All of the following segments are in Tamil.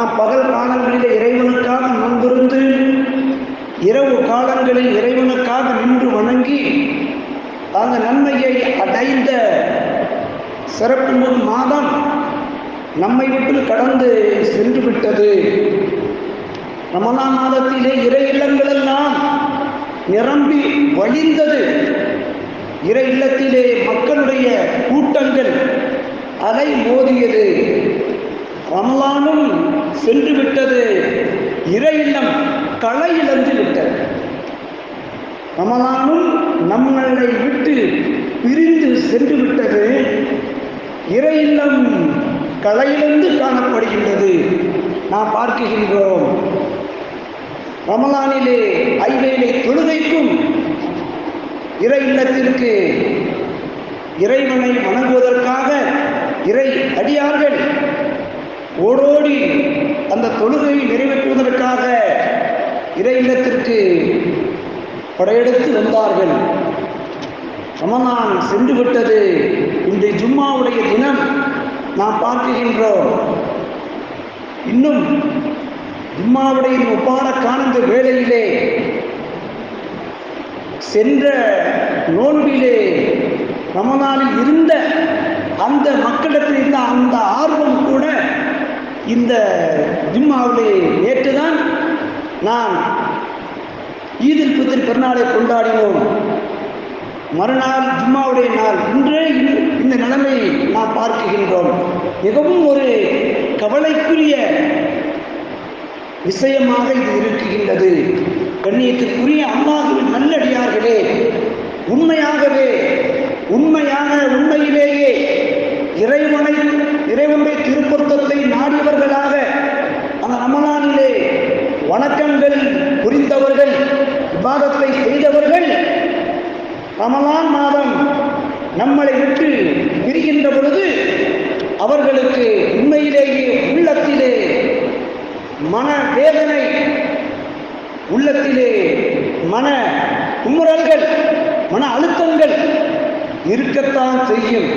நாம் பகல் காலங்களில் இறைவனுக்காக நொந்திருந்து இரவு காலங்களில் இறைவனுக்காக நின்று வணங்கி அந்த நன்மையை அடைந்த சிறப்பு மாதம் நம்மை விட்டு கடந்து சென்று விட்டது. ரமலான் மாதத்திலே இறை இல்லங்களெல்லாம் நிரம்பி வழிந்தது. இறை இல்லத்திலே மக்களுடைய கூட்டங்கள் அலை மோதியது. ரமலானும் சென்று விட்டது இறை இல்லம் களை இழந்து விட்டது ரமலானும் நம்மளை விட்டு பிரிந்து சென்று விட்டது இறை இல்லம் களையிலிருந்து காணப்படுகின்றது. நாம் பார்க்குகின்றோம் ரமலானிலே ஐவேலை தொழுகைக்கும் இறை இல்லத்திற்கு இறைவனை வணங்குவதற்காக இறை அடியார்கள் ஓடோடி அந்த தொழுகையை நிறைவேற்றுவதற்காக இறை இல்லத்திற்கு படையெடுத்து வந்தார்கள். ரமலான் சென்று விட்டது. இந்த ஜும்மாவுடைய தினம் நாம் பார்க்குகின்றோம் இன்னும் ஜும்மாவுடைய ஒப்பான காணந்த வேளையிலே சென்ற நோன்பிலே ரமணானில் இருந்த அந்த மக்களிடத்தில் இருந்த அந்த ஆர்வம் கூட இந்த ஜும்மாவிலே நேற்றுதான் நான் ஈதில் புத்திர் பெருநாளை கொண்டாடினோம். மறுநாள் ஜும்மாவுடைய நாள். இன்றே இந்த- நிலைமை நிலைமையை நாம் பார்க்குகின்றோம் மிகவும் ஒரு கவலைக்குரிய விஷயமாக இது இருக்குகின்றது கண்ணியத்திற்குரிய அம்மாவின் நல்லடியார்களே உண்மையாகவே உண்மையாக உண்மையிலேயே இறைவனை இறைவனுடைய திருப்பொருத்தத்தை நாடியவர்களாக அந்த ரமலானிலே வணக்கங்கள் புரிந்தவர்கள் விவாதத்தை செய்தவர்கள் ரமலான் மாதம் நம்மளை விட்டு பிரிகின்ற பொழுது அவர்களுக்கு உண்மையிலேயே உள்ளத்திலே மன வேதனை உள்ளத்திலே மன குமுறல்கள் மன அழுத்தங்கள் இருக்கத்தான் செய்யும்.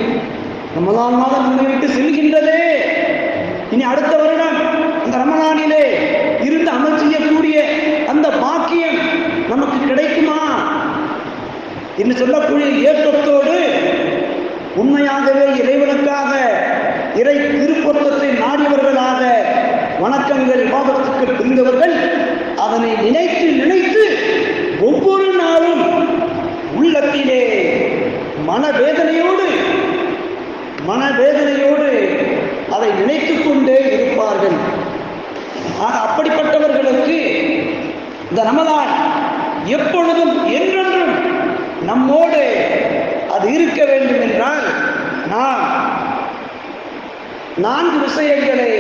ரமலான் மாதம் நம்மை விட்டு செல்கின்றது. இனி அடுத்த வருடம் அந்த ரமலானிலே இருந்து அமல் செய்யக்கூடிய அந்த பாக்கியம் நமக்கு கிடைக்குமா? என்று சொல்லக்கூடிய ஏற்றத்தோடு உண்மையாகவே இறைவனுக்காக இறை திருப்பொருத்தத்தை நாடியவர்களாக வணக்கங்கள் விவாதத்துக்கு பிரிந்தவர்கள் அதனை நினைத்து நினைத்து ஒவ்வொரு நாளும் உள்ளத்திலே மனவேதனையோடு மனவேதனையோடு அதை நினைத்து கொண்டே இருப்பார்கள். ஆக அப்படிப்பட்டவர்களுக்கு இந்த ரமதான் எப்பொழுதும் என்றென்றும் நம்மோடு அது இருக்க வேண்டும் என்றால் நாம் நான்கு விஷயங்களை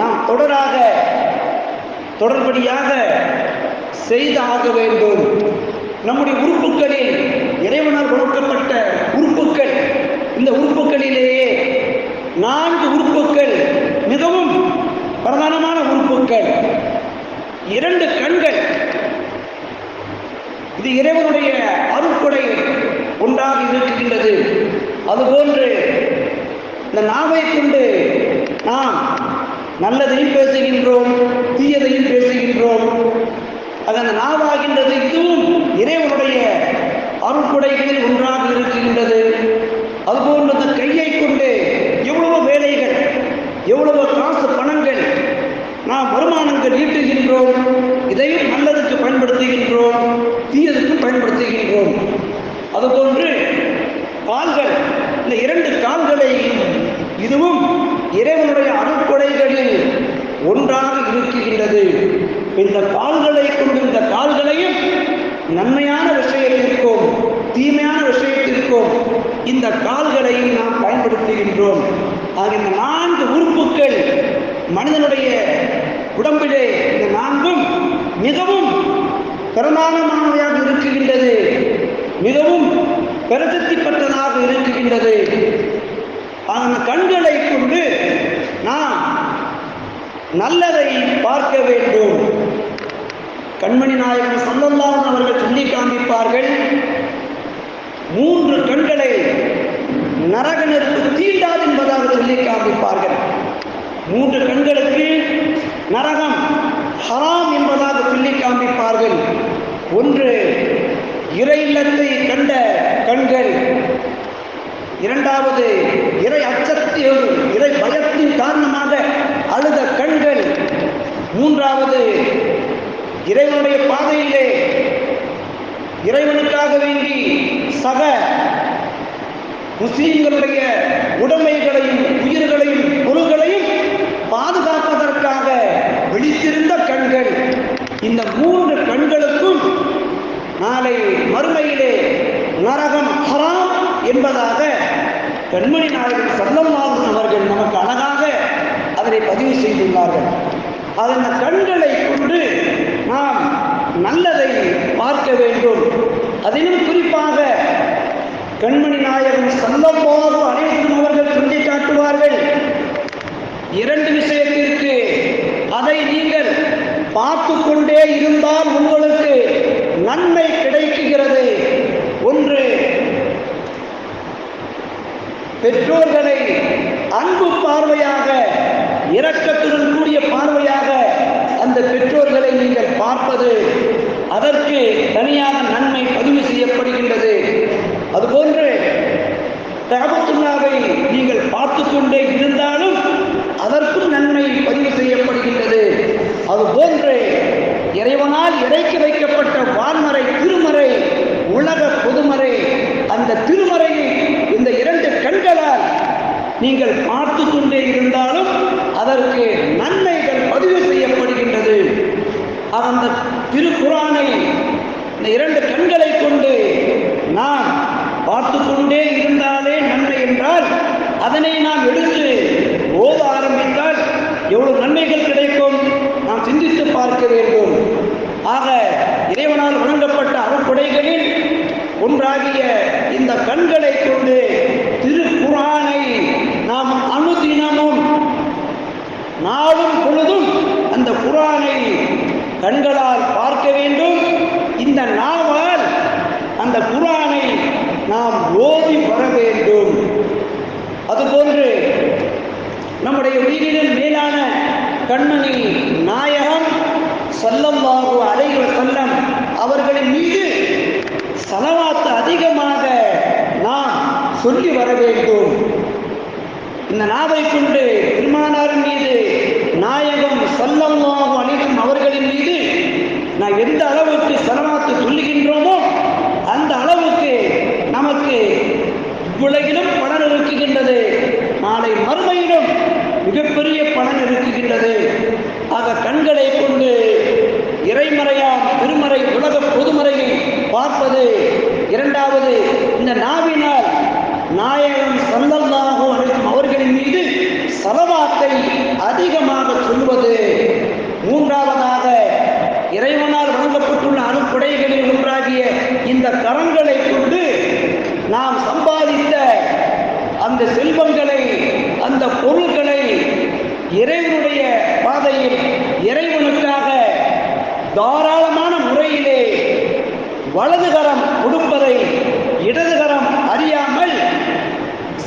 நாம் தொடராக தொடர்படியாக செய்தாக வேண்டும். நம்முடைய உறுப்புகளில் இறைவனால் கொடுக்கப்பட்ட உறுப்புகள் இந்த உறுப்புகளிலேயே நான்கு உறுப்புகள் மிகவும் பிரதானமான உறுப்புகள் இரண்டு கண்கள். இது இறைவனுடைய அருட்கொடை ஒன்றாக இருக்கின்றது. அதுபோன்று இந்த நாவை கொண்டு நாம் நல்லதையும் பேசுகின்றோம் தீயதையும் பேசுகின்றோம். அது அந்த நாவாகின்றது. இதுவும் இறைவனுடைய அருட்கொடைகளில் ஒன்றாக இருக்கின்றது. அதுபோன்று அந்த கையை கொண்டு எவ்வளவு வேலைகள் எவ்வளவு காசு பணங்கள் நாம் வருமானங்கள் ஈட்டுகின்றோம். இதையும் நல்லதுக்கு பயன்படுத்துகின்றோம் தீயதுக்கு பயன்படுத்துகின்றோம். அதுபோன்று கால்கள் இந்த இரண்டு கால்களை இதுவும் இறைவனுடைய அருட்கொடைகளில் ஒன்றாக இருக்குகின்றது இந்த கால்களை கொண்டு இந்த கால்களையும் நன்மையான விஷயத்திற்கும் தீமையான விஷயத்திற்கும் இந்த கால்களையும் நாம் பயன்படுத்துகின்றோம். ஆக இந்த நான்கு உறுப்புகள் மனிதனுடைய உடம்பிலே இந்த நான்கும் மிகவும் பிரதானமானவையாக இருக்குகின்றது மிகவும் பிரசித்தி பெற்றதாக இருக்குகின்றது அந்த கண்களை கொண்டு நாம் நல்லதை பார்க்க வேண்டும். கண்மணி நாயகன் சல்லல்லாஹு அவர்கள் சொல்லி காண்பிப்பார்கள். மூன்று கண்களை நரகனருக்கு தீண்டாது என்பதாக சொல்லி காண்பிப்பார்கள். மூன்று கண்களுக்கு நரகம் ஹராம் என்பதாக சொல்லி காண்பிப்பார்கள். ஒன்று இறை இல்லத்தை கண்ட கண்கள். இரண்டாவது இறை அச்சத்தின் இறை பயத்தின் காரணமாக அழுத கண்கள். மூன்றாவது இறைவனுடைய பாதையிலே இறைவனுக்காக வேண்டி சக முஸ்லீம்களுடைய உடைமைகளையும் உயிர்களையும் பொருள்களையும் பாதுகாப்பதற்காக விழித்திருந்த கண்கள். இந்த மூன்று கண்களுக்கும் நாளை மறுமையிலே நரகம் ஹராம் என்பதாக கண்மணி நாயகன் சல்லல்லாஹு அவர்கள் நமக்கு அழகாக அதனை பதிவு செய்துள்ளார்கள். அதன் கண்களை கொண்டு நாம் நல்லதை பார்க்க வேண்டும். அதிலும் குறிப்பாக கண்மணி நாயகன் சந்தப்போது அனைத்தும் அவர்கள் சொல்லி காட்டுவார்கள். இரண்டு விஷயத்திற்கு அதை நீங்கள் பார்த்து கொண்டே இருந்தால் உங்களுக்கு நன்மை கிடைக்குகிறது. ஒன்று பெற்றோர்களை அன்பு பார்வையாக இரக்கத்துடன் கூடிய பார்வையாக அந்த பெற்றோர்களை நீங்கள் பார்ப்பது அதற்கு தனியாக நன்மை பதிவு செய்யப்படுகின்றது. அதுபோன்று தகபத்துல்லாவை நீங்கள் பார்த்து கொண்டே இருந்தாலும் அதற்கும் நன்மை பதிவு செய்யப்படுகின்றது. அதுபோன்று இறைவனால் இடைக்கு வைக்கப்பட்ட வான்மறை திருமறை உலக பொதுமறை அந்த திருமறையை இந்த இரண்டு கண்களால் நீங்கள் பார்த்து கொண்டே இருந்தாலும் அதற்கு நன்மைகள் பதிவு அந்த திருக்குறானை இந்த இரண்டு கண்களை கொண்டு நாம் பார்த்து கொண்டே இருந்தாலே நன்மை என்றால் அதனை நாம் எடுத்து ஓத ஆரம்பித்தால் எவ்வளவு நன்மைகள் கிடைக்கும்? நாம் சிந்தித்து பார்க்க வேண்டும். ஆக இறைவனால் வழங்கப்பட்ட அருட்கொடைகளில் ஒன்றாகிய இந்த கண்களை கொண்டு திருக்குறானை நாம் அனுதினமும் நாளும் பொழுதும் அந்த குரானை கண்களால் பார்க்க வேண்டும். இந்த நாவால் அந்த குரானை நாம் ஓதி வர வேண்டும். அதுபோன்று நம்முடைய உயிரினும் மேலான கண்மணி நாயகம் சல்லல்லாஹு அலைஹி சல்லம் அவர்களின் மீது சலவாத்து அதிகமாக நாம் சொல்லி வர வேண்டும். இந்த நாவை கொண்டு பெருமானாரின் மீது நாயகம் சல்லல்லாஹு அலைஹி அவர்களின் மீது நான் எந்த அளவுக்கு சலவாத்து சொல்லுகின்றோமோ அந்த அளவுக்கு நமக்கு உலகிலும் பலன் இருக்குகின்றது நாளை மறுமையிலும் மிகப்பெரிய பலன் இருக்குகின்றது ஆக கண்களை கொண்டு இறைமறையாம் திருமறை உலக பொதுமறையை பார்ப்பது இரண்டாவது இந்த நாவினால் நாயகம் சல்லல்லாஹு அலைஹி அவர்களின் மீது சலவாத்தை அதிகமாக சொல்வது மூன்றாவதாக இறைவனால் வழங்கப்பட்டுள்ள அணுக்குடைகளில் ஒன்றாகிய இந்த கரங்களை கொண்டு நாம் சம்பாதித்த அந்த செல்வங்களை அந்த பொருள்களை இறைவனுடைய பாதையில் இறைவனுக்காக தாராளமான முறையிலே வலதுகரம் கொடுப்பதை இடதுகரம் அறியாமல்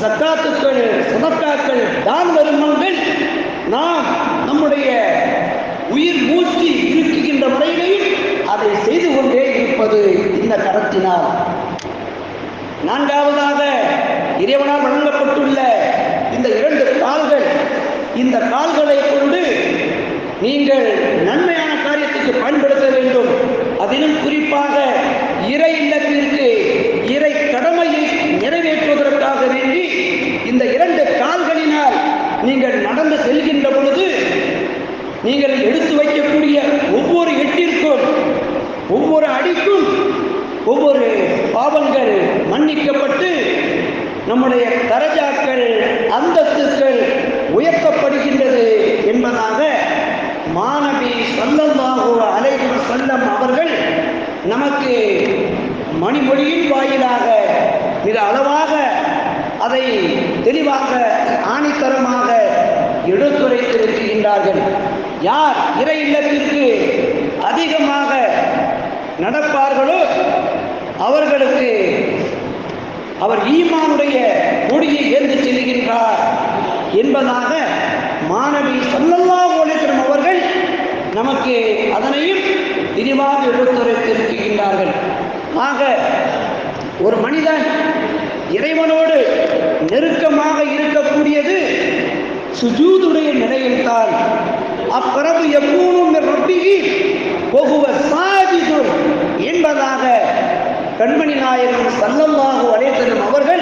சக்காத்துக்கள் சதக்காக்கள் தான் வருமங்கள் நாம் நம்முடைய உயிர் மூச்சு இருக்கி முறையிலையும் அதை செய்து கொண்டே இருப்பது இந்த கரத்தினால். நான்காவதாக இறைவனால் வழங்கப்பட்டுள்ள இந்த இரண்டு கால்கள் இந்த கால்களை கொண்டு நீங்கள் நன்மையான காரியத்துக்கு பயன்படுத்த வேண்டும். அதிலும் குறிப்பாக இறை இல்லத்திற்கு இறை கடமையை நிறைவேற்றுவதற்காக வேண்டி இந்த இரண்டு கால்களினால் நீங்கள் நடந்து செல்கின்ற பொழுது நீங்கள் எடுத்து வைக்கக்கூடிய ஒவ்வொரு எட்டிற்கும் ஒவ்வொரு அடிக்கும் ஒவ்வொரு பாவங்கள் மன்னிக்கப்பட்டு நம்முடைய தரஜாக்கள் அந்தஸ்துக்கள் உயர்த்தப்படுகின்றது என்பதாக மாணவி சல்லல்லாஹு அலைஹி வஸல்லம் அவர்கள் நமக்கு மணிமொழியின் வாயிலாக மிக அளவாக அதை தெளிவாக ஆணித்தரமாக எடுத்துரைத்திருக்கின்றார்கள். யார் இறை இல்லத்திற்கு அதிகமாக நடப்பார்களோ அவர்களுக்கு அவர் ஈமானுடைய கொடியை ஏந்து செல்கின்றார் என்பதாக மாணவி சல்லல்லாஹு அலைஹி அவர்கள் நமக்கு அதனையும் விரிவாக எடுத்துரைத்திருக்கின்றார்கள். ஆக ஒரு மனிதன் இறைவனோடு நெருக்கமாக இருக்கக்கூடியது சுஜூதுடைய நிலையில்தான். அப்பிறகு எப்போதும் ரப்பிகி ஒகுவ சா என்பதாக கண்மணி நாயகம் சல்லல்லாஹு அலைஹி அவர்கள்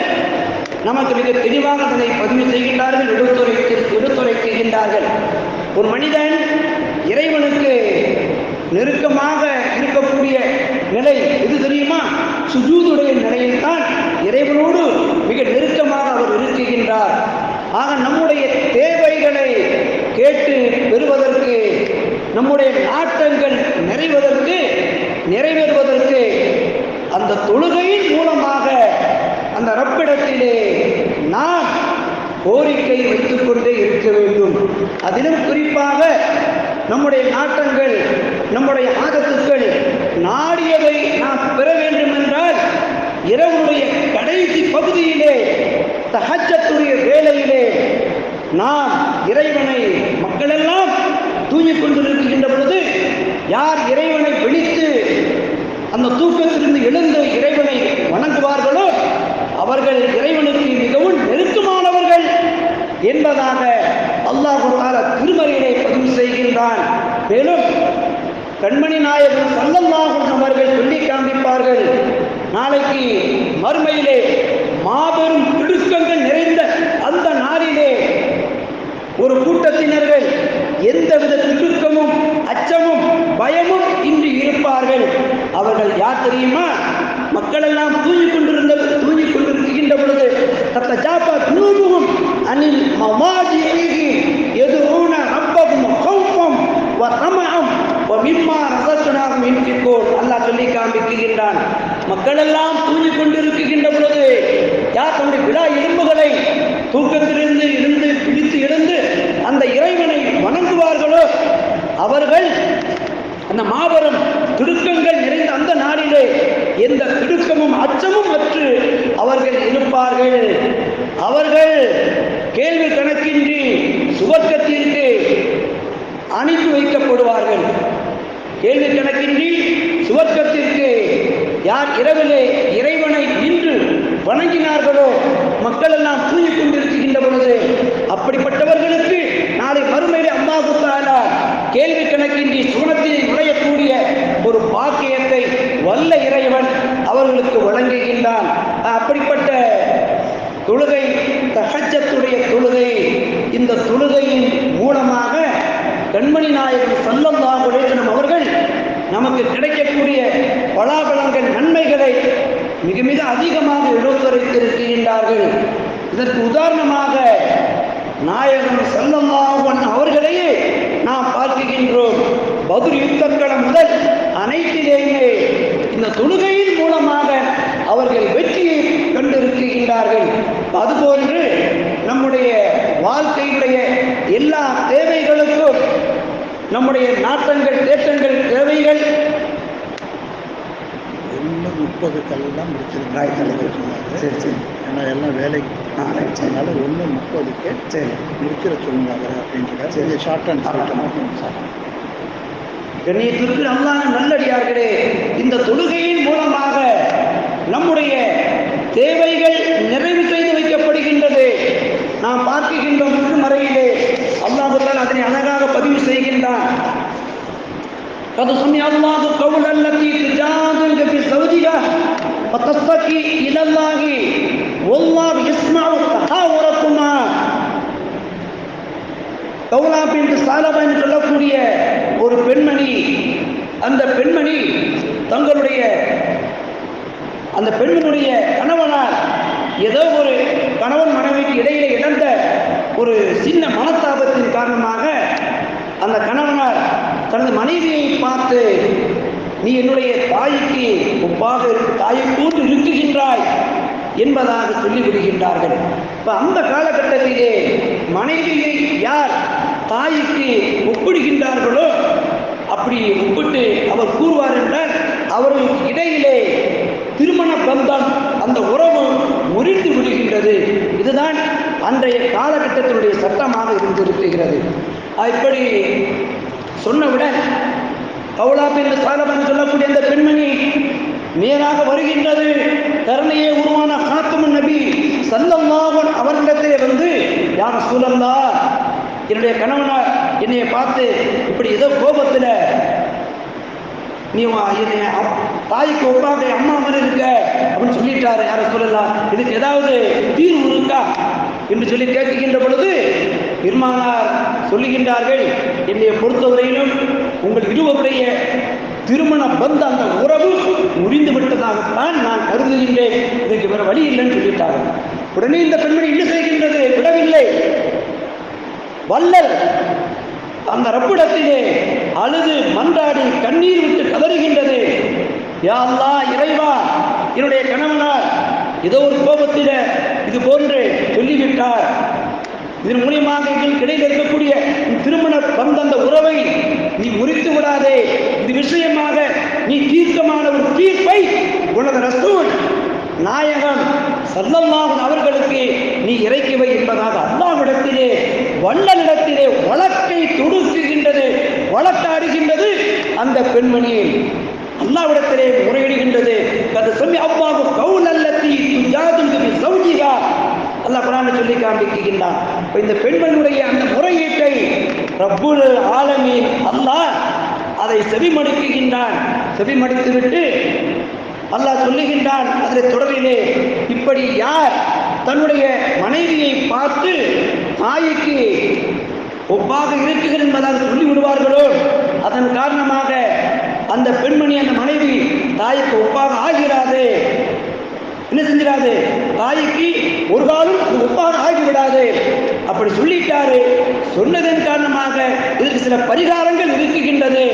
நமக்கு மிக தெளிவாக அதனை பதிவு செய்கின்றார்கள் எடுத்துரைத்து எடுத்துரைக்கின்றார்கள். ஒரு மனிதன் இறைவனுக்கு நெருக்கமாக இருக்கக்கூடிய நிலை எது தெரியுமா? சுஜூதுடைய நிலையில்தான் இறைவனோடு மிக நெருக்கமாக அவர் இருக்குகின்றார் ஆக நம்முடைய தேவைகளை கேட்டு பெறுவதற்கு நம்முடைய நாட்டங்கள் நிறைவதற்கு நிறைவேறுவதற்கு அந்த தொழுகையின் மூலமாக அந்த ரப்பிடத்திலே நாம் கோரிக்கை வைத்துக் கொண்டே இருக்க வேண்டும். அதிலும் குறிப்பாக நம்முடைய நாட்டங்கள் நம்முடைய ஆகத்துக்கள் நாடியதை நாம் பெற வேண்டும் என்றால் இரவுடைய கடைசி பகுதியிலே தகச்சத்துடைய வேலையிலே நாம் இறைவனை மக்களெல்லாம் தூங்கிக் கொண்டிருக்கின்ற பொழுது யார் இறைவனை விழித்து அந்த தூக்கத்திலிருந்து எழுந்து இறைவனை வணங்குவார்களோ அவர்கள் இறைவனுக்கு மிகவும் நெருக்கமானவர்கள் என்பதாக அல்லாஹ் தாலா திருமறையிலே பதிவு செய்கின்றான். மேலும் கண்மணி நாயகன் சல்லல்லாஹும் அவர்கள் சொல்லி காண்பிப்பார்கள் நாளைக்கு மறுமையிலே மாபெரும் திடுக்கங்கள் நிறைந்த அந்த நாளிலே ஒரு கூட்டத்தினர்கள் எந்தவித திடுக்கமும் அச்சமும் பயமும் இன்றி இருப்பார்கள். அவர்கள் யார் தெரியுமா? மக்கள் எல்லாம் தூங்கிக் கொண்டிருந்த தூங்கிக் கொண்டிருக்கின்ற பொழுது தத்த ஜாப்பா குழுவும் அனில் மவாஜி எதுவும் ரப்பகும் கௌஃபம் வ தமஅம் வ மிம்மா ரசத்துனாகும் இன்றிக்கோள் அல்லாஹ் சொல்லி காண்பிக்கின்றான். மக்கள் எல்லாம் தூங்கிக் கொண்டிருக்கின்ற பொழுது யார் தன்னுடைய விழா எலும்புகளை தூக்கத்திலிருந்து இருந்து பிடித்து எழுந்து அந்த இறைவனை வணங்குவார்களோ? அவர்கள் அந்த மாபெரும் திடுக்கங்கள் நிறைந்த அந்த நாளிலே எந்த திடுக்கமும் அச்சமும் அற்று அவர்கள் இருப்பார்கள். அவர்கள் கேள்வி கணக்கின்றி சுவர்க்கத்திற்கு அனுப்பி வைக்கப்படுவார்கள். கேள்வி கணக்கின்றி சுவர்க்கத்திற்கு யார் இரவிலே இறைவனை நின்று வணங்கினார்களோ மக்கள் எல்லாம் தூங்கிக் கொண்டிருக்கின்ற பொழுது அப்படிப்பட்டவர்களுக்கு நாளை மறுமையிலே அம்மா தாலா கேள்வி கணக்கின்றி சுனத்தில் நுழையக்கூடிய ஒரு பாக்கியத்தை வல்ல இறைவன் அவர்களுக்கு வழங்குகின்றான். அப்படிப்பட்ட தொழுகை தகச்சத்துடைய தொழுகை இந்த தொழுகையின் மூலமாக கண்மணி நாயகன் சல்லல்லாஹு அலைஹி அவர்கள் நமக்கு கிடைக்கக்கூடிய பலாபலங்கள் நன்மைகளை மிக மிக அதிகமாக எடுத்துரைத்திருக்கின்றார்கள். இதற்கு உதாரணமாக நாயகன் அன்ஹு அவர்களையே நாம் பார்க்கின்றோம் பதுர் யுத்தங்களம் முதல் அனைத்திலேயே இந்த தொழுகையின் மூலமாக அவர்கள் வெற்றியை கண்டிருக்கின்றார்கள் அதுபோன்று நம்முடைய வாழ்க்கையுடைய எல்லா தேவைகளுக்கும் நம்முடைய நாட்டங்கள் தேட்டங்கள் தேவைகள் ஒன்று முப்பதுக்கெல்லாம் முடிச்சிருக்காங்க. சரி, சரி. ஏன்னா எல்லாம் வேலைக்கு. அதனால ஒன்று முப்பதுக்கு சரி முடிச்சிட சொல்லுங்க அவரை அப்படின்ட்டு சரி. ஷார்ட் அண்ட் ஸ்வீட் கண்ணியத்திற்கு அல்லாஹ் நல்லடியார்களே இந்த தொழுகையின் மூலமாக நம்முடைய தேவைகள் நிறைவு செய்து வைக்கப்படுகின்றது நாம் பார்க்கின்றோம் திருமறையிலே அல்லாஹுத்தான் அதனை அழகாக பதிவு செய்கின்றான் قد سمع الله قول التي تجادلك في زوجها وتشتكي الى الله கௌலா பின் என்று சொல்லக்கூடிய ஒரு பெண்மணி அந்த பெண்மணி தங்களுடைய அந்த பெண்ணினுடைய கணவனார் ஏதோ ஒரு கணவன் மனைவிக்கு இடையிலே இழந்த ஒரு சின்ன மனத்தாபத்தின் காரணமாக அந்த கணவனார் தனது மனைவியை பார்த்து நீ என்னுடைய தாய்க்கு ஒப்பாக தாயை போன்று இருக்குகின்றாய் என்பதாக சொல்லிவிடுகின்றார்கள். இப்போ அந்த காலகட்டத்திலே மனைவியை யார் தாய்க்கு ஒப்பிடுகின்றார்களோ அப்படி ஒப்பிட்டு அவர் கூறுவார் என்றால் அவர்களுக்கு இடையிலே திருமண பந்தம் அந்த உறவு முறித்து விடுகின்றது. இதுதான் அன்றைய காலகட்டத்தினுடைய சட்டமாக இருந்திருக்கிறது. இப்படி சொன்னவுடன் கவுலா என்று சாலபன் சொல்லக்கூடிய அந்த பெண்மணி நேராக வருகின்றது. கருணையே உருவான ஹாத்தமன் நபி சல்லம்மாவன் அவரிடத்திலே வந்து யார் சூழல்லா என்னுடைய கணவனார் என்னைய பார்த்து இப்படி ஏதோ கோபத்தில் நீ வா- என்னை தாய்க்கு ஒப்பாக அம்மா மாதிரி இருக்க அப்படின்னு சொல்லிட்டாரு. யார சொல்லலாம் இதுக்கு ஏதாவது தீர்வு இருக்கா? என்று சொல்லி கேட்கின்ற பொழுது பெருமானார் சொல்லுகின்றார்கள் என்னை பொறுத்தவரையிலும் உங்கள் இருவருடைய திருமண பந்த அந்த உறவு முறிந்து விட்டதாகத்தான் நான் கருதுகின்றேன். இதுக்கு வேற வழி இல்லைன்னு சொல்லிட்டாங்க உடனே இந்த பெண்மணி என்ன செய்கின்றது? விடவில்லை. வல்லல். அந்த ரப்பிடத்திலே அழுது மன்றாடி கண்ணீர் விட்டு கதறுகின்றது. யா அல்லாஹ் இறைவா என்னுடைய கணவனார் ஏதோ ஒரு கோபத்தில இது போன்று சொல்லிவிட்டார். இதன் மூலியமாக எங்கள் கிடையில் இருக்கக்கூடிய திருமண பந்த அந்த உறவை நீ முறித்து விடாதே. இது விஷயமாக நீ தீர்க்கமான ஒரு தீர்ப்பை உனது ரசூல் நாயகன் சல்லல்லாஹன் அவர்களுக்கு நீ இறக்கி வை என்பதாக அல்லாவிடத்திலே வள்ளலிடத்திலே வழக்கை தொடுக்குகின்றது வழக்காடுகின்றது. அந்த பெண்மணி அல்லாவிடத்திலே முறையிடுகின்றது. கதை சொல்லி அவ்வாவு கவுல் அல்லத்தி துஜாதுல் சௌஜிகா அல்லாஹ் குரானை சொல்லி காண்பிக்கின்றான். இப்ப இந்த பெண்மணியுடைய அந்த முறையீட்டை ரப்புல் ஆலமீன் அல்லாஹ் அதை செவிமடுக்குகின்றான். செவிமடுத்துவிட்டு அல்லாஹ் சொல்லுகின்றான் அதில் தொடரிலே இப்படி யார் தன்னுடைய மனைவியை பார்த்து தாய்க்கு ஒப்பாக இருக்குகள் என்பதாக சொல்லி விடுவார்களோ அதன் காரணமாக அந்த பெண்மணி அந்த மனைவி தாய்க்கு ஒப்பாக ஆகிறாது? என்ன செஞ்சிடாது? தாய்க்கு ஒரு காலம் ஒப்பாக ஆகிவிடாது? அப்படி சொல்லிட்டாரு. சொன்னதன் காரணமாக இதற்கு சில பரிகாரங்கள் இருக்குகின்றது.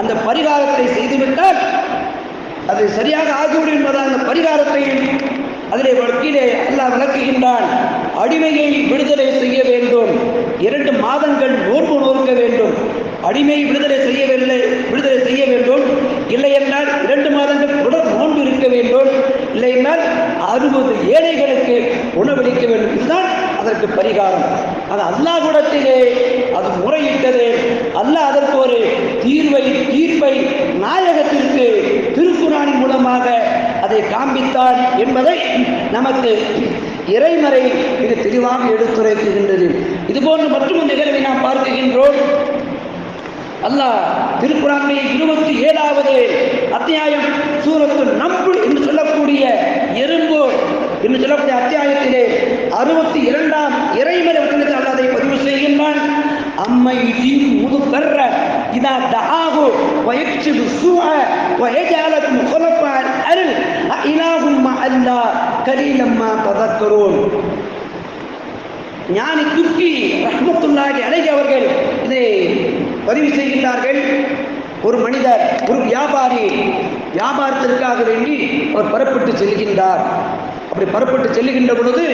அந்த பரிகாரத்தை செய்துவிட்டால் அது சரியாக ஆகிவிடும் என்பதால் அந்த பரிகாரத்தையும் அதிலே வழக்கிலே அல்லாஹ் விளக்குகின்றான். அடிமையை விடுதலை செய்ய வேண்டும். இரண்டு மாதங்கள் நோன்பு நோக்க வேண்டும். அடிமை விடுதலை செய்யவில்லை விடுதலை செய்ய வேண்டும். இல்லை என்றால் இரண்டு மாதங்கள் தொடர் நோன்பு இருக்க வேண்டும். இல்லை என்றால் அறுபது ஏழைகளுக்கு உணவளிக்க வேண்டும். இதுதான் அதற்கு பரிகாரம். அது அல்லாஹ்விடத்திலே அது முறையிட்டது. அல்ல அதற்கு ஒரு தீர்வை தீர்ப்பை நாயகத்திற்கு திருக்குறள் மூலமாக அதை காண்பித்தான் என்பதை நமக்கு இறைமறை இது தெளிவாக எடுத்துரைக்குகின்றது இதுபோன்ற மற்றும் நிகழ்வை நாம் பார்க்குகின்றோம் அல்லாஹ் திருக்குறானுடைய இருபத்தி ஏழாவது அத்தியாயம் சூரத்து நம்பு என்று சொல்லக்கூடிய எறும்பு என்று சொல்லக்கூடிய அத்தியாயத்திலே அறுபத்தி இரண்டாம் இறைமறை வசனத்தில் அல்லாதை பதிவு செய்கின்றான். அம்மை தீன் முது பெற இதா தஆஹு வயக்ஷிபு சூஅ வயஜாலக்கும் خلفاء الارض أإله مع الله قليلا ما تذكرون ஞானி துர்க்கி ரஹ்மத்துல்லாஹி அலைஹி அவர்கள் இதை பதிவு செய்கின்றார்கள் ஒரு மனிதர் ஒரு வியாபாரி வியாபாரத்திற்காக வேண்டி அவர் புறப்பட்டு செல்கின்றார் அப்படி புறப்பட்டு செல்லுகின்ற பொழுது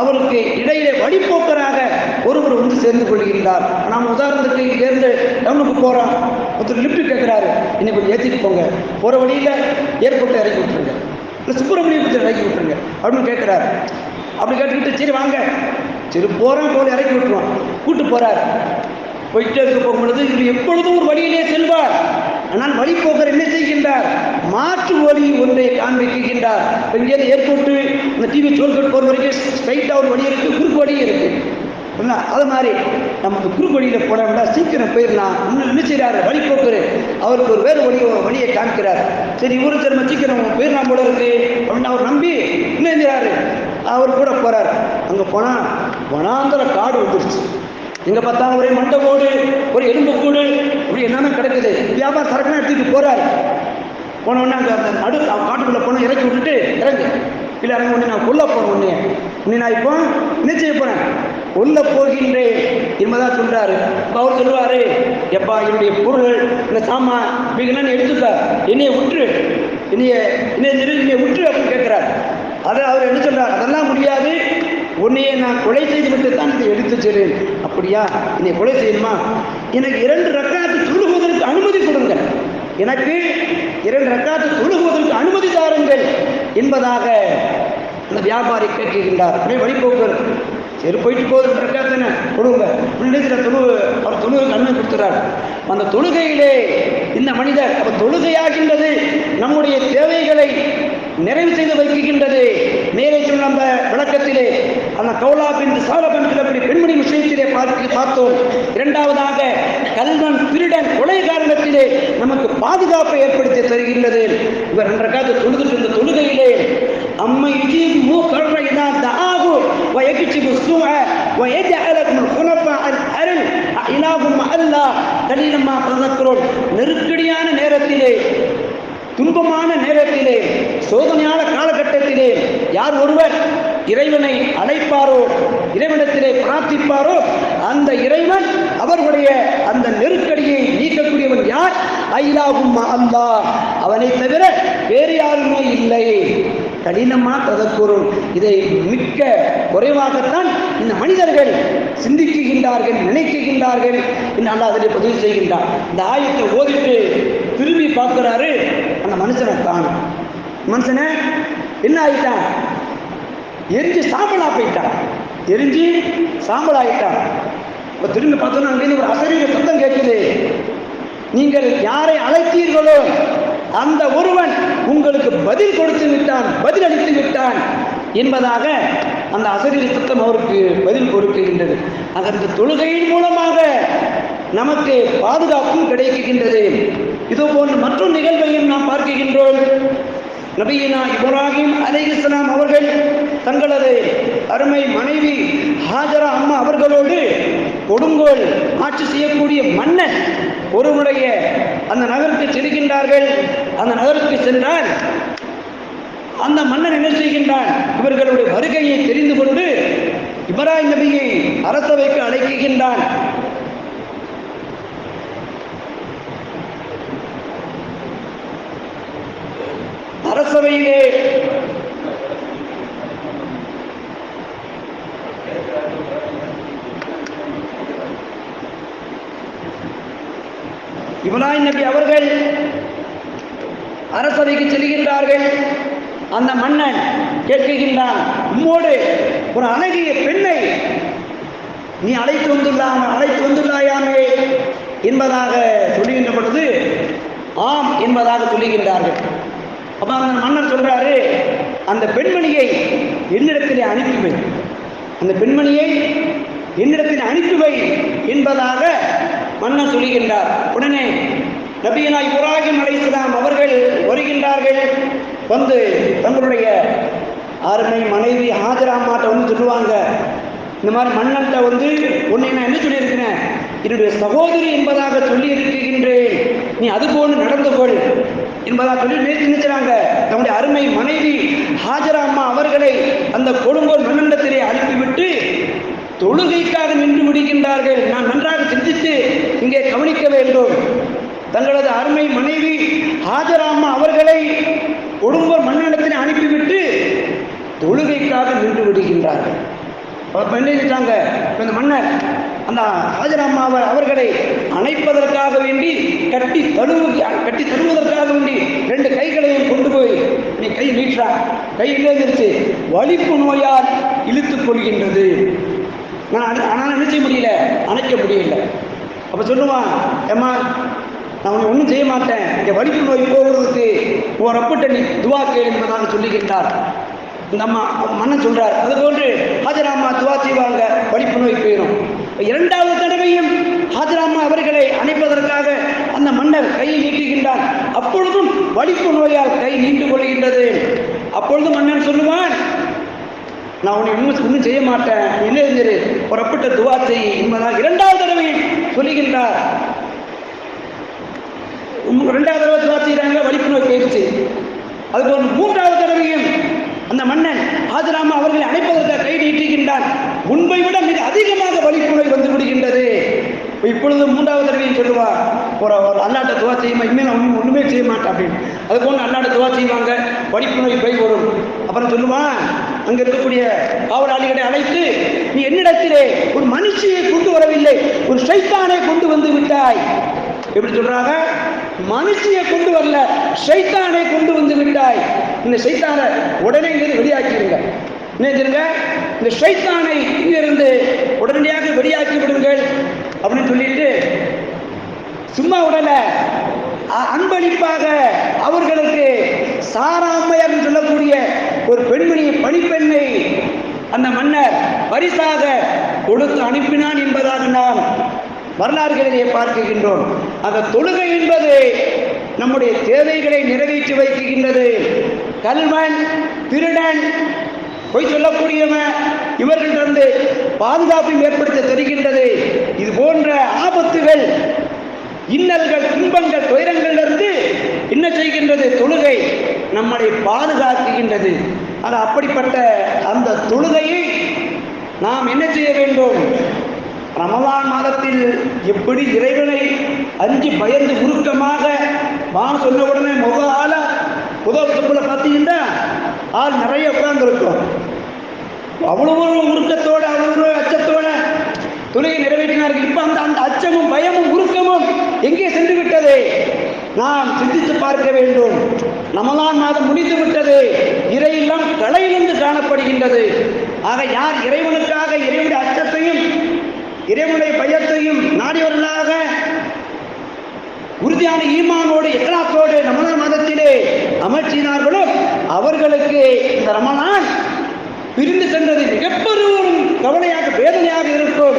அவருக்கு இடையிலே வழிபோக்கராக ஒருவர் வந்து சேர்ந்து கொள்கின்றார். நாம் உதாரணத்துக்கு இங்கேருந்து டவுனுக்கு போகிறோம் ஒருத்தர் லிஃப்ட் கேட்குறாரு இன்னைக்கு கொஞ்சம் ஏற்றிட்டு போங்க. போகிற வழியில் ஏர்போர்ட்டில் இறக்கி விட்டுருங்க. இல்லை சுப்பிரமணியபுரத்தில் இறக்கி விட்டுருங்க. அப்படின்னு கேட்குறாரு அப்படி கேட்டுக்கிட்டு சரி வாங்க. சரி போகிறோம் போல இறக்கி விட்டுருவோம். கூட்டு போகிறார் போயிட்டே இருக்க போகும்பொழுது இவர் எப்பொழுதும் ஒரு வழியிலே செல்வார். ஆனால் வழி போக்கர் என்ன செய்கின்றார்? மாற்று வழி ஒன்றை காண்பிக்கின்றார். இப்போ இங்கேருந்து ஏர்போர்ட்டு இந்த டிவி சோல்கட் போகிற வரைக்கும் ஸ்ட்ரைட்டாக ஒரு வழி இருக்குது குறுக்கு வழி இருக்குது என்ன அது மாதிரி நம்ம குறுக்கு வழியில் போட விட சீக்கிரம் போயிடலாம். இன்னும் என்ன செய்கிறாரு வழிபோக்கர். அவருக்கு ஒரு வேறு வழி ஒரு வழியை காமிக்கிறார். சரி இவரு திரும்ப சீக்கிரம் போயிடலாம் போல இருக்கு. அப்படின்னு அவர் நம்பி என்ன செய்கிறாரு அவர் கூட போகிறார் அங்கே போனால் வனாந்தர காடு வந்துருச்சு. எங்கே பார்த்தாலும் ஒரே மண்டை ஓடு ஒரு எலும்பு கூடு அப்படி என்னென்ன கிடக்குது? வியாபாரம் சரக்குலாம் எடுத்துக்கிட்டு போகிறார் போன உடனே அங்கே அந்த நடு காட்டுக்குள்ளே போனால் இறக்கி விட்டுட்டு இறங்கு. இல்லை இறங்க உடனே நான் உள்ளே போகிறேன் உடனே உடனே நான் இப்போ நிச்சயம் செய்ய போகிறேன் உள்ள போகின்றேன் என்பதா சொல்றாரு. அவர் சொல்லுவாரு எப்பா என்னுடைய பொருள் இந்த சாமான் இப்படிங்கன்னு எடுத்துக்க என்னைய விட்டுரு என்னைய என்னைய நிறு என்னைய விட்டுரு அப்படின்னு கேட்கிறார். அதை அவர் என்ன சொல்றார்? அதெல்லாம் முடியாது. உன்னையே நான் கொலை செய்து விட்டு தான் இதை எடுத்து செல்வேன். அப்படியா? என்னை கொலை செய்யணுமா எனக்கு இரண்டு ரக்காத்து தொழுகுவதற்கு அனுமதி கொடுங்கள். எனக்கு இரண்டு ரக்காத்து தொழுகுவதற்கு அனுமதி தாருங்கள். என்பதாக அந்த வியாபாரி கேட்கின்றார். அப்படியே வழிபோக்கர் சரி போயிட்டு போகுது ரக்காத்தனை தொழுங்க நினைக்கிற தொழு அவர் தொழுகைக்கு அனுமதி கொடுத்துறார் அந்த தொழுகையிலே இந்த மனிதர் அவர் தொழுகையாகின்றது நம்முடைய தேவைகளை நிறைவு செய்து வைக்கின்றது. மேலே சொன்ன அந்த விளக்கத்திலே அந்த கௌலா பின் சாலபன் அப்படி பெண்மணி விஷயத்திலே பார்த்து பார்த்தோம். இரண்டாவதாக கல்வன் திருடன் கொலை காரணத்திலே நமக்கு பாதுகாப்பை ஏற்படுத்தி தருகின்றது. இவர் ரெண்டரை தொழுது இந்த தொழுகையிலே அம்மை யுஜீப் மூ கர்ற இதா தஆகு ويكتب السوء ويجعلكم الخلفاء الأرض إله مع الله قليلا ما تذكرون நெருக்கடியான நேரத்திலே துன்பமான நேரத்திலே சோதனையான காலகட்டத்திலே யார் ஒருவர் இறைவனை அழைப்பாரோ இறைவனிடத்திலே பிரார்த்திப்பாரோ அந்த இறைவன் அவர்களுடைய அந்த நெருக்கடியை நீக்கக்கூடியவன் யார் ஐலாகும் அல்லாஹ் அவனை தவிர வேறு யாருமே இல்லை கடினமா ததக்குறும் இதை மிக்க குறைவாகத்தான் இந்த மனிதர்கள் சிந்திக்குகின்றார்கள் நினைக்குகின்றார்கள். என்று அல்லா அதில் பதிவு செய்கின்றார் இந்த ஆயத்தை ஓதிட்டு திரும்பி பார்க்கிறாரு அந்த மனுஷனை காணும். மனுஷனை என்ன ஆயிட்டான்? எரிஞ்சு சாம்பலா போயிட்டான். எரிஞ்சு சாம்பல் ஆகிட்டான் இப்போ திரும்பி பார்த்தோன்னா அங்கேருந்து ஒரு அசரீர சத்தம் கேட்குது. நீங்கள் யாரை அழைத்தீர்களோ அந்த ஒருவன் உங்களுக்கு பதில் கொடுத்து விட்டான் பதில் அளித்து விட்டான் என்பதாக அந்த அசரீர சித்தம் அவருக்கு பதில் கொடுக்கின்றது. அதற்கு தொழுகையின் மூலமாக நமக்கு பாதுகாப்பும் கிடைக்கின்றது. இது போன்ற மற்றொரு நிகழ்வையும் நாம் பார்க்கின்றோம். நபியினா இப்ராஹிம் அலைஹிஸ்ஸலாம் அவர்கள் தங்களது அருமை மனைவி ஹாஜரா அம்மா அவர்களோடு கொடுங்கோல் ஆட்சி செய்யக்கூடிய மன்னன் ஒருவருடைய அந்த நகருக்கு செல்கின்றார்கள். அந்த நகருக்கு சென்றால் அந்த மன்னன் என்ன செய்கின்றான்? இவர்களுடைய வருகையை தெரிந்து கொண்டு இப்ராஹிம் நபியை அரசவைக்கு அழைக்குகின்றான் சபையிலே இப்ராஹிம் நபி அவர்கள் அரசவைக்கு செல்கின்றார்கள். அந்த மன்னன் கேட்கின்றான் உம்மோடு ஒரு அழகிய பெண்ணை நீ அழைத்து வந்துள்ளாம அழைத்து வந்துள்ளாயாமே? என்பதாக சொல்லுகின்ற பொழுது ஆம் என்பதாக சொல்லுகின்றார்கள். அப்போ அந்த மன்னர் சொல்றாரு அந்த பெண்மணியை என்னிடத்திலே அனுப்பி வை. அந்த பெண்மணியை என்னிடத்தில் அனுப்பி வை என்பதாக மன்னர் சொல்லுகின்றார் உடனே நபியனா இப்ராஹிம் அலைஹிஸ்ஸலாம் அவர்கள் வருகின்றார்கள். வந்து தங்களுடைய அருமை மனைவி ஹாஜராமாட்ட வந்து சொல்லுவாங்க. இந்த மாதிரி மன்னன்ட்ட வந்து உன்னை நான் என்ன சொல்லியிருக்கிறேன்? என்னுடைய சகோதரி என்பதாக சொல்லி இருக்கின்றேன் நீ அது போன்று நடந்து கொள் என்பதாக சொல்லி நேற்று நினைச்சாங்க தன்னுடைய அருமை மனைவி ஹாஜரா அம்மா அவர்களை அந்த கொடுங்கோல் மன்னண்டத்திலே அனுப்பிவிட்டு தொழுகைக்காக நின்று விடுகின்றார்கள் நான் நன்றாக சிந்தித்து இங்கே கவனிக்க வேண்டும். தங்களது அருமை மனைவி ஹாஜராமா அவர்களை கொடுங்கோல் மன்னனிடத்தில் அனுப்பிவிட்டு தொழுகைக்காக நின்று விடுகின்றார்கள் அப்ப என்ன செஞ்சாங்க இந்த மன்னர் அந்த ஹாஜராமா அவர் அவர்களை அணைப்பதற்காக வேண்டி கட்டி தழுவு கட்டி தழுவதற்காக வேண்டி ரெண்டு கைகளையும் கொண்டு போய் நீ கை நீட்டா கை இருந்துச்சு வலிப்பு நோயால் இழுத்துக் கொள்கின்றது. நான் ஆனால் என்ன செய்ய முடியல? அணைக்க முடியல. அப்போ சொல்லுவான் ஏமா நான் உன்னை ஒன்றும் செய்ய மாட்டேன். இங்கே வலிப்பு நோய் போகிறதுக்கு உன் ரப்பிட்ட நீ துவா கேள் என்பதாக சொல்லுகின்றார் இந்த அம்மா மன்னன் சொல்கிறார் அது போன்று ஹாஜராமா துவா செய்வாங்க வலிப்பு நோய் போயிடும் இரண்டாவது தடவையும் ஹாஜராமா அவர்களை அணைப்பதற்காக அந்த மன்னர் கையை நீட்டுகின்றார் அப்பொழுதும் வலிப்பு நோயால் கை நீண்டு கொள்கின்றது. அப்பொழுது மன்னன் சொல்லுவான் நான் உன்னை இன்னும் ஒன்றும் செய்ய மாட்டேன். என்ன செஞ்சிரு புறப்பட்ட துவா செய். என்பதாக இரண்டாவது தடவை சொல்லுகின்றார். உம் ரெண்டாவது தடவை துவா செய்கிறாங்க வலிப்பு நோய் போயிடுச்சு. அதுபோல் மூன்றாவது தடவையும் அந்த மன்னன் ஆதிராம அவர்களை அழைப்பதற்காக கை நீட்டுகின்றான் முன்பை விட மிக அதிகமாக வழிப்புணை வந்து விடுகின்றது. இப்பொழுது மூன்றாவது தடவையும் சொல்லுவார் ஒரு ஒரு அல்லாட்ட துவா செய்யுமா? இனிமேல் நான் ஒன்றுமே செய்ய மாட்டான் அப்படின்னு. அது போன்று அல்லாட்ட துவா செய்வாங்க வழிப்புணை கை வரும் அப்புறம் சொல்லுவான் அங்கே இருக்கக்கூடிய காவலாளிகளை அழைத்து நீ என்னிடத்திலே ஒரு மனுஷியை கொண்டு வரவில்லை ஒரு சைத்தானை கொண்டு வந்து விட்டாய். எப்படி சொல்றாங்க? மனுஷியை கொண்டு வரல சைத்தானை கொண்டு வந்து விட்டாய். இந்த சைத்தானை உடனே இங்கிருந்து வெளியாக்கிடுங்க நினைச்சிருங்க இந்த சைத்தானை இங்கிருந்து உடனடியாக வெளியாக்கி விடுங்கள் அப்படின்னு சொல்லிட்டு சும்மா உடல அன்பளிப்பாக அவர்களுக்கு சாராமையர் என்று சொல்லக்கூடிய ஒரு பெண்மணி பணிப்பெண்ணை அந்த மன்னர் பரிசாக கொடுத்து அனுப்பினான் என்பதாக நாம் வரலாறுகளிலே பார்க்கின்றோம். அந்த தொழுகை என்பது நம்முடைய தேவைகளை நிறைவேற்றி வைக்கின்றது. கல்வன் திருடன் பொய் சொல்லக்கூடியவன் இவர்களிடந்து பாதுகாப்பையும் ஏற்படுத்த தெரிகின்றது. இது போன்ற ஆபத்துகள் இன்னல்கள் துன்பங்கள் துயரங்களிலிருந்து என்ன செய்கின்றது? தொழுகை நம்மளை பாதுகாக்குகின்றது அது அப்படிப்பட்ட அந்த தொழுகையை நாம் என்ன செய்ய வேண்டும்? ரமலான் மாதத்தில் எப்படி இறைவனை அஞ்சு பயந்து உருக்கமாக வான் சொன்ன உடனே முக ஆள உதவத்துக்குள்ள பார்த்தீங்கன்னா ஆள் நிறைய உட்கார்ந்துருக்கும் அவ்வளவு உருக்கத்தோட அவ்வளவு அச்சத்தோட துணையை நிறைவேற்றினார்கள். இப்போ அந்த அந்த அச்சமும் பயமும் உருக்கமும் எங்கே சென்று விட்டது? நாம் சிந்தித்து பார்க்க வேண்டும். ரமலான் மாதம் முடிந்து விட்டது. இறையெல்லாம் கலையிலிருந்து காணப்படுகின்றது. ஆக யார் இறைவனுக்காக இறைவனுடைய அச்சத்தையும் இறைவனுடைய பயத்தையும் நாடியவர்களாக உறுதியான ஈமானோடு இக்லாத்தோடு ரமலான் மாதத்திலே அமர்த்தினார்களோ அவர்களுக்கு இந்த ரமணான் பிரிந்து சென்றது மிகப்பெரும் கவலையாக வேதனையாக இருக்கும்.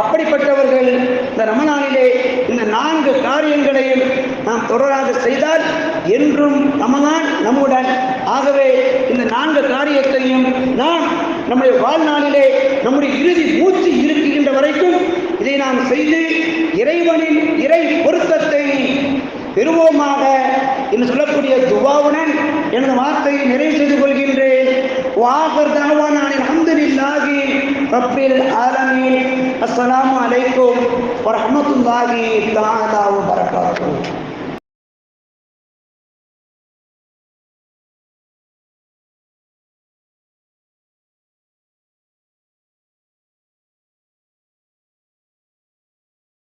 அப்படிப்பட்டவர்கள் இந்த ரமணானிலே இந்த நான்கு காரியங்களையும் நாம் தொடராக செய்தால் என்றும் ரமணான் நம்முடன் ஆகவே இந்த நான்கு காரியத்தையும் நாம் நம்முடைய வாழ்நாளிலே நம்முடைய இறுதி மூச்சு இருக்குகின்ற வரைக்கும் இதை நாம் செய்து இறைவனின் இறை பொருத்தத்தை பெறுவோமாக என்று சொல்லக்கூடிய துபாவுடன் எனது வார்த்தையை நிறைவு செய்து கொள்கின்றேன். வாகர் தாவானான் அல்ஹம்துலில்லாஹி ரப்பில் ஆலமீன். அஸ்ஸலாமு அலைக்கும் வரஹ்மத்துல்லாஹி தாதாவும் வ